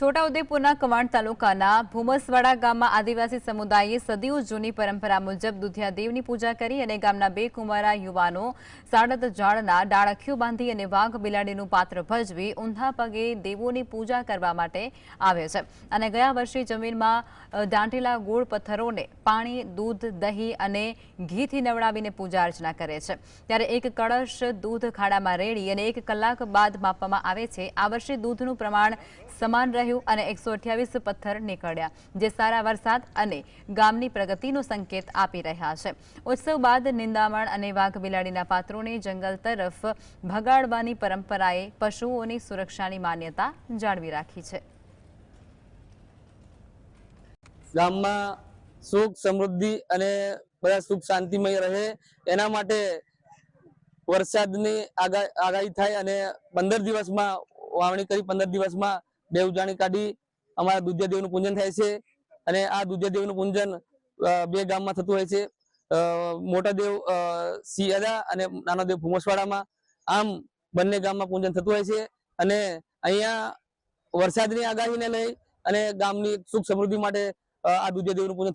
છોટાઉદેપુરના કવાંટ તાલુકાના ભૂમસવાડા ગામમાં આદિવાસી સમુદાયે સદીઓ જૂની પરંપરા મુજબ દુધિયાદેવની પૂજા કરી અને ગામના બે કુંવારા યુવાનો સાડત ઝાડના ડાળખીઓ બાંધી અને વાઘ બિલાડીનું પાત્ર ભજવી ઊંધા પગે દેવોની પૂજા કરવા માટે આવે છે. અને ગયા વર્ષે જમીનમાં દાંટેલા ગોળ પથ્થરોને પાણી, દૂધ, દહીં અને ઘીથી નવડાવીને પૂજા અર્ચના કરે છે. ત્યારે એક કળશ દૂધ ખાડામાં રેડી અને એક કલાક બાદ માપવામાં આવે છે. આ વર્ષે દૂધનું પ્રમાણ સમાન રહ્યું અને એકસો પથ્થર નીકળ્યા, જે સારા વરસાદ અને ગામની પ્રગતિનો સંકેત આપી રહ્યા છે. ઉત્સવ બાદ નિંદામણ અને વાઘ બિલાડીના પાત્રોને જંગલ તરફ ભગાડવાની પરંપરાએ પશુઓની સુરક્ષાની માન્યતા જાળવી રાખી છે. ગામમાં સુખ, સમૃદ્ધિ અને બધા સુખ શાંતિમય રહે એના માટે વરસાદની આગા- આગાહી થાય અને પંદર દિવસમાં વાવણી કરી પંદર દિવસમાં બે ઉજાણી કાઢી અમારા દુધિયા દેવનું પૂજન થાય છે અને આ દુધિયા દેવનું પૂજન બે ગામમાં થતું હોય છે. મોટા દેવ સિયાદા અને નાનો દેવ ભૂમસવાડામાં આમ બંને ગામમાં પૂજન થતું હોય છે અને અહીંયા વરસાદની આગાહીને લઈ અને ગામની સુખ સમૃદ્ધિ માટે આ દુધિયા દેવનું પૂજન